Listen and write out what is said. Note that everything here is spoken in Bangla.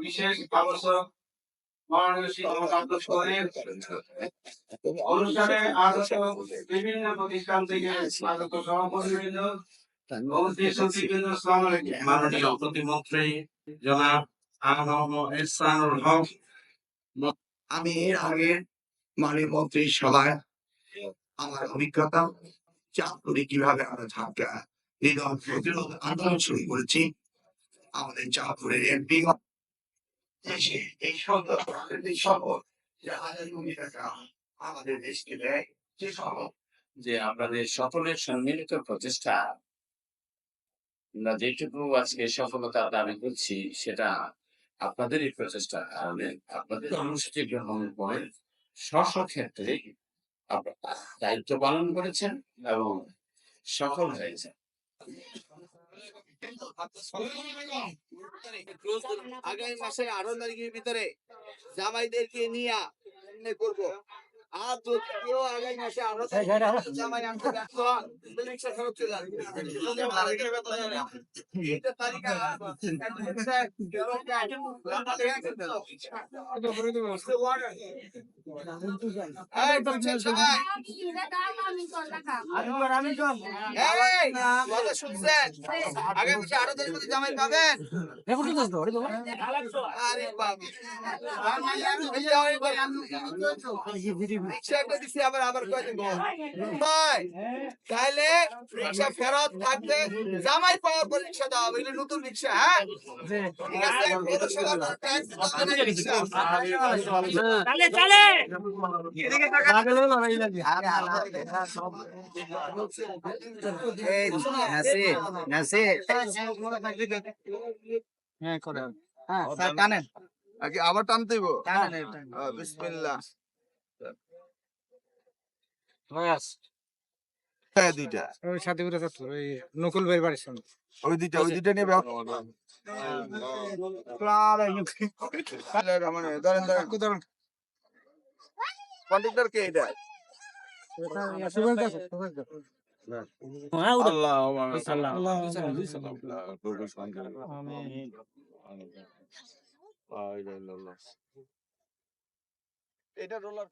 বিশেষ অনুষ্ঠানে প্রতিষ্ঠান থেকে আলাইকুম মাননীয় প্রতিমন্ত্রী জনাব আনন্দ হক আমি এর আগে মাননীয় মন্ত্রীর সভায় আমার অভিজ্ঞতা চাঁদপুরে কীভাবে আমরা ঝাঁকা প্রতিরোধ আন্দোলন শুরু করেছি। আমাদের চাঁদপুরের এমপি দেশে এই যে হাজার আমাদের দেশকে দেয় যে আপনাদের সকলের সম্মিলিত প্রচেষ্টা। আমরা যেটুকু আজকে সফলতা দাবি করছি, সেটা আপনাদেরই প্রচেষ্টার কারণে আপনাদের কর্মসূচি গ্রহণ করে স্ব ক্ষেত্রে দায়িত্ব পালন করেছেন এবং সফল হয়েছেন। আগামী মাসে আরও তারিখের ভিতরে জামাইদেরকে নিয়ে করব। আর যদি কেউ আগামী মাসে জামাই আনতে ফেরত চলে আঠারো তারিখের মধ্যে জামাই পাবেন আরে বাবা। হয়ে রিক্সা একটা দিছি আবার আবার কয়দিন ভাই, তাহলে রিক্সা ফেরত থাকবে জামাই পাওয়ার পর রিক্সা দেওয়া হবে নতুন রিক্সা হ্যাঁ? ঠিক আছে নাসির, নাসির। হ্যাঁ, স্যার, টানেন। আবার। বিসমিল্লাহ। হ্যাঁ দুইটা। ওই করে যাচ্ছে ওই নকুল ভাই বাড়ির সামনে। ওই দুইটা ওই দুইটা নিয়ে মানে ধরেন ধরেন। কন্ট্রাক্টর কে এটা? এটা রোলার